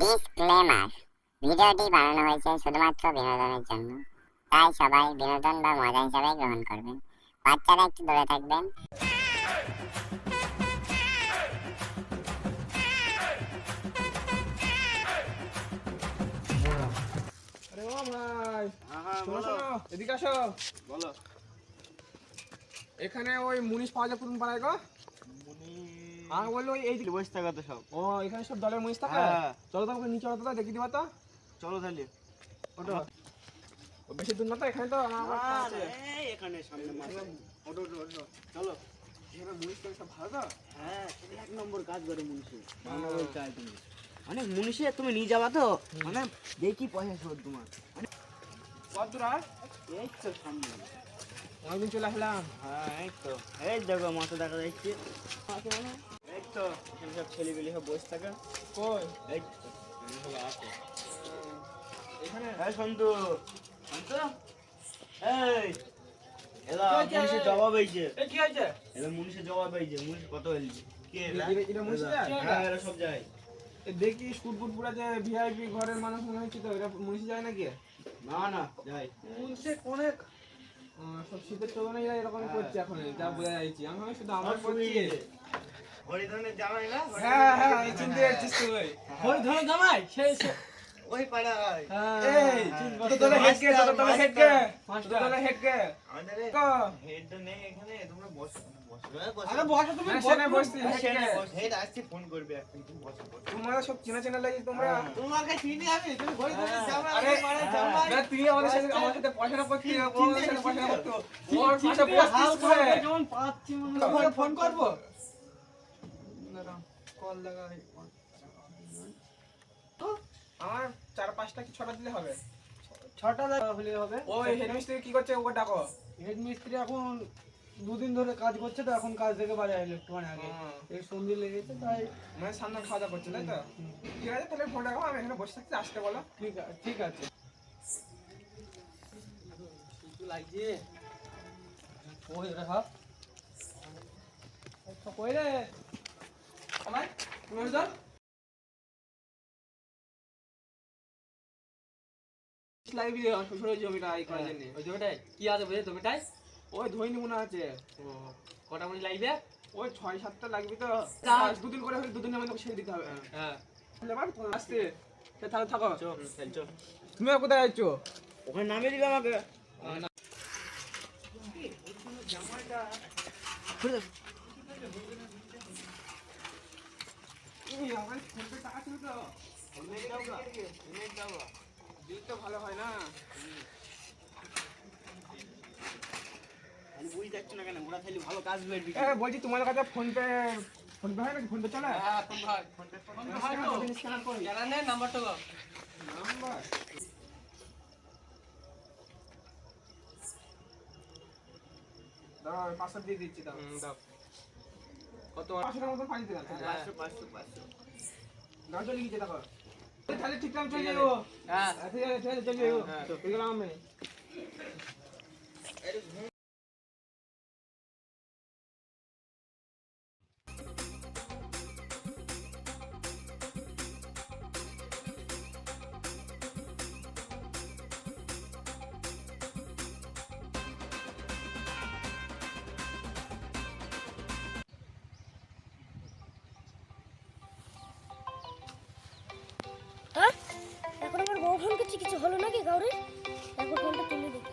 Disclaimer ভিডিওটি বানানো হয়েছে শুধুমাত্র বিনোদনের জন্য। তাই সবাই বিনোদন বা মজা হিসাবে গ্রহণ করবেন। বাচ্চারা একটু দূরে থাকবেন। এদিকে আসো। বলো। এখানে ওই মুনিশ পাওয়া যায় কোন পাড়ায় গো। আর বলল ওই এই দিকে বসে থাকা তো সব। ও এখানে সব দলের মুনিশ থাকে? হ্যাঁ। চলো তো আমাকে নিচে অটো তো দেখি দিবা তো। চলো তাহলে। ওটো ও বেশি দূর না তো এখানে তো এখানে সামনে ওটো ওটো ওটো চলো। তো হ্যাঁ তুমি এক নম্বর কাজ করে মুনিশে ভালো বলতে তুমি। মানে তুমি নিয়ে যাবা তো? মানে দেখি পয়সা শোধ তোমার। আর এই তো সামনে। অনেকদিন চলে আসলাম। হ্যাঁ এই তো। এই দেখো মাথা দেখা যাচ্ছে। তো? এখানে সব ছেলেগুলি সব বসে থাকে। কই? এই এখানে আছে এখানে? হ্যাঁ সন্তু। সন্তু? এই! এলা কে কে? জবাব হয়েছে এ কি হয়েছে? এবার মুনিশের জবাব হয়েছে মুনিশ কত হয়েছে কে এলা? এটা- এটা মুনিশ হ্যাঁ এরা সব যায়। দেখি স্কুট ফুট পুরা যে ভিআইপি ঘরের মানুষ মনে হচ্ছে তো এটা মুনিশ যায় নাকি? না না যাই মুনিশে অনেক। সব শীতের এরা এরকম করছে এখন যা বোঝা যাচ্ছে। আমি শুধু আমার করছি। হরিধনের জামাই না? হ্যাঁ হ্যাঁ চিনতে পারছিস তুই। ধরে জামাই? সেই ওই পাড়ায় এই তো তোরা হেড কে তো তোরা হেড কে? তো তোরা হেড কে? আমাদের হেড নেই এখানে তোমরা বসো বসো। আরে বসো তুমি হ্যাঁ, বসছি হ্যাঁ, হেড আসছে ফোন করবে এখন তুমি বসো বসো। তোমরা সব চেনা চেনা লাগে তোমরা। তোমাকে চিনি আমি তুমি ঘড়ি ধরে জামাই আরে না, তুই আমাদের সাথে আমার সাথে পয়সা করতে। সাথে ওর করে পাচ্ছি মনে ফোন করব? কল লাগাই আমার চার পাঁচটা কি ছটা দিলে হবে? ছটা লাগা হলে হবে। ওই হেডমিস্ত্রি কি করছে ওকে ডাকো। হেড মিস্ত্রি এখন দুদিন ধরে কাজ করছে তো এখন কাজ থেকে বাড়ি আসলো একটুখানি আগে। এই সন্ধে লেগেছে তাই মানে সামনে খাওয়া দাওয়া করছে তাই তো? ঠিক আছে তাহলে ফোন রাখো আমি এখানে বসে থাকছি আসতে বলো। ঠিক আছে ঠিক আছে। লাগছে ওই রে হাত কই রে? আমার তুমি যাও লাইভি জমিটা এই করার জন্য। ওই জমিটাই কি আছে বুঝে জমিটাই ওই ধইনি মনে আছে। ও কটা মনে লাগবে? ওই ছয় সাতটা লাগবে তো। দুদিন করে হলে দুদিন ছেড়ে দিতে হবে। হ্যাঁ। আসতে তাহলে থাকো চল চল তুমি আর কোথায় যাচ্ছ? ওখানে নামিয়ে দিবে আমাকে ফোনপে টাকা ছিল তো বিল তো হয় না না বলছি তোমার কাছে হয় নাকি ফোনপে চলে হ্যাঁ ফোন ভাই ফোন করি জানা নেই নাম্বারটা দাও নাম্বার দাঁড়াও পাঁচশো দিয়ে দিচ্ছি, দাও। দাও। কত পাঁচশোটার মতন পানি দিলাম পাঁচশো পাঁচশো পাঁচশো। গাড়ি চলে গেছে দেখো তাহলে ঠিক টাইম চলে যাব। হ্যাঁ। ঠিক চলে যাব। হ্যাঁ। চলে গেলাম আমি। এখন ফোনটা তুলে দেখি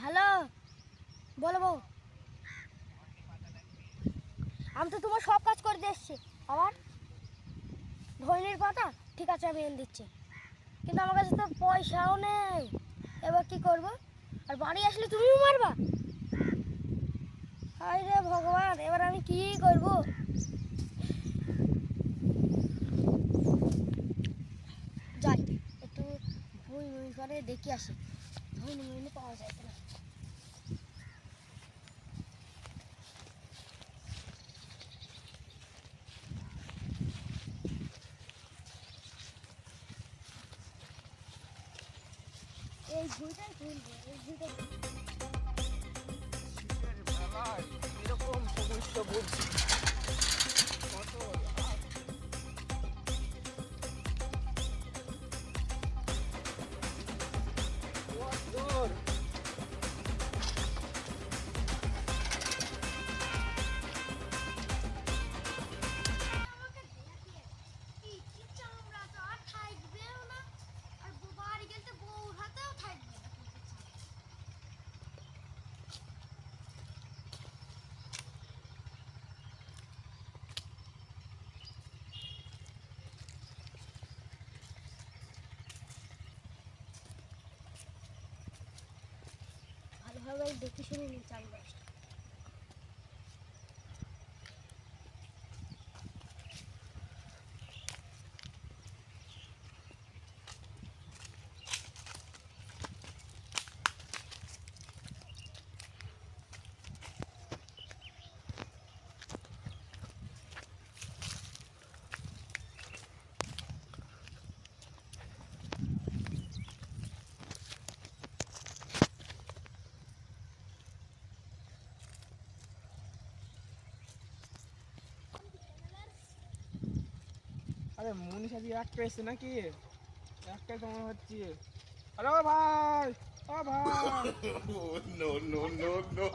হ্যালো, বলো বউ। আমি তো তোমার সব কাজ করে দিয়ে আবার ধৈনের পাতা? ঠিক আছে, আমি এনে দিচ্ছি। কিন্তু আমার কাছে তো পয়সাও নেই। এবার কি করব? আর বাড়ি আসলে তুমিও মারবা? হায় রে ভগবান, এবার আমি কি করব যাই একটু করে দেখি আসি। ভুই মুই পাওয়া যায় কিনা। এই ভুইটাই খুলবো এই ভুইটা এরকম সমস্যা বুঝছি কত সবাই দেখে শুনে নিয়ে চাল আরে মনীষা দি একটা এসছে নাকি? একটাই তো মনে হচ্ছে। আরে ও ভাই ও ভাই। No no no no.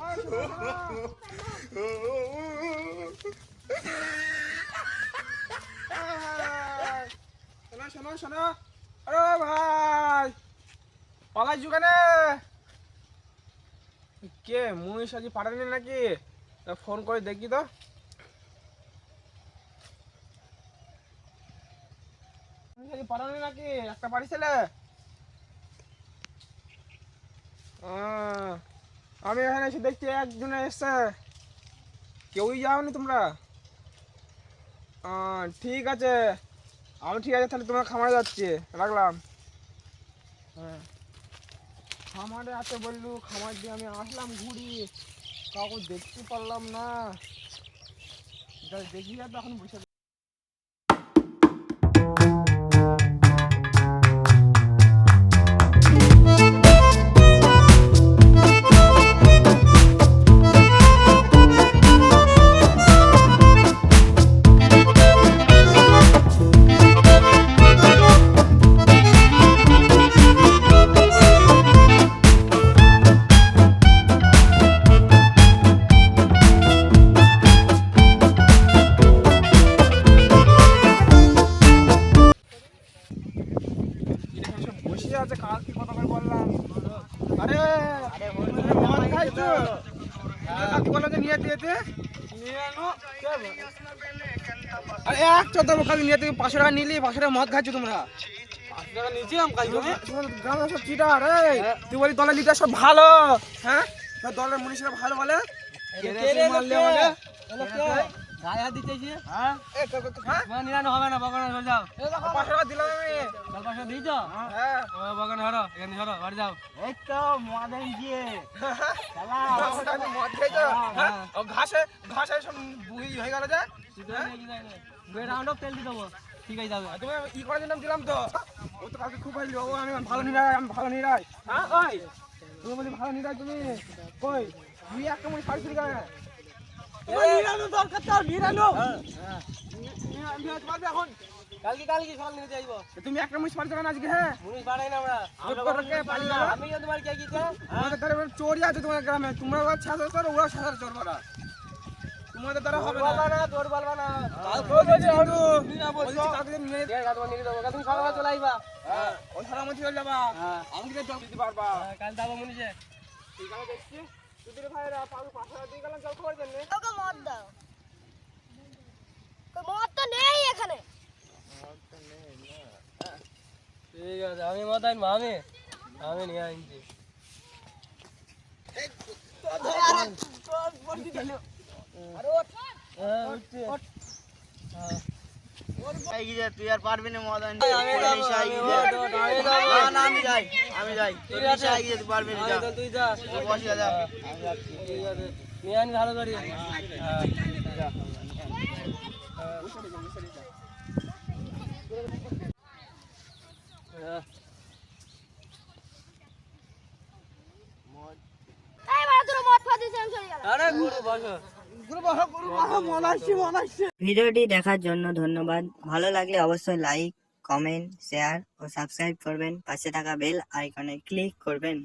শোনো শোনো শোনো। আরে ভাই পালাই কে মনীষা জি পারেনি নাকি? ফোন করে দেখি তো। পারানি নাকি? একটা বাড়ি ছেলে? আমি এখানে এসে দেখছি একজনে এসছে। কেউই যাওনি তোমরা? ঠিক আছে। আমি ঠিক আছে, তাহলে তোমরা খামারে যাচ্ছি। রাখলাম। হ্যাঁ। খামারে আছে বললু, খামার দিয়ে আমি আসলাম ঘুরি। কাউকে দেখতে পারলাম না। দেখি এখন বসে বললাম নিয়ে দিয়েতে? আরে এক চোদ্দ কাল নিয়ে তুমি পাঁচশো টাকা নিলি পাঁচশো টাকা মদ খাচ্ছ তোমরা। গ্রামের সব চিটার রে তুই বলি দলের লিডার সব ভালো হ্যাঁ? দলের মনীষরা ভালো বলে। গায়ে হাত দিতেছি। হ্যাঁ? এ, তো- তো- তো- নিরানো হবে না বাগানে চলে যাও। পাঁচশো টাকা দিলাম আমি। চার পাঁচশো দিয়েছ? হ্যাঁ। বাগানে হরো এখানে হরো বাড়ি যাও। এই তো মদন গিয়ে আমি মদ খেয়েছো? হ্যাঁ ও ঘাসে ঘাসে সব বুই হয়ে গেল যে? রাউন্ড অফ তেল দিয়ে দেবো। ঠিক আছে যাবে। তুমি ই করার জন্য দিলাম তো। ও তো কালকে খুব ভালো ও আমি ভালো নিরাই আমি ভালো নিরাই হ্যাঁ ওই। তুমি বলি ভালো নিরাই তুমি? কই? তুই একটা মনে শাড়ি চুরি করে নিরানো দরকার তো নিরানো। এখন কালকে কালকে সকাল নিয়ে যাইবো। তুমি একটা মুনিশ না আজকে হ্যাঁ? মুনিশ বাড়াই না আমরা। কে? আমি কেন তোমার কে গিয়েছে আছে তোমার গ্রামে। তোমরা ওরা ছাড়া ওরা ছাড়া চোর মারা তোমাদের দ্বারা হবে না। বলবা বলছি নিয়ে- নিয়ে দেবো তুমি সকালে চলে আইবা। হ্যাঁ, ওই সারা মধ্যে চলে যাবা। হ্যাঁ। আমি জল দিতে পারবা। কাল মুনিশে ঠিক আছে দেখছি। দুদিন ভাইরা পাঁচ টাকা দিয়ে গেলাম জল খাওয়ার জন্য ওকে মদ দাও কই মদ তো নেই এখানে ঠিক আছে আমি মত আনব আমি আমি নিয়ে আনছি হ্যাঁ, উঠছি। তুই আর পারবি না মদন আমি যাই আমি যাই তুই পারবি না তুই যা বসে যা নিয়ে আনি ভালো করি মদ আরে গুরু বসো। ভিডিওটি দেখার জন্য ধন্যবাদ। ভালো লাগলে অবশ্যই লাইক কমেন্ট শেয়ার ও সাবস্ক্রাইব করবেন। পাশে থাকা বেল আইকনে ক্লিক করবেন।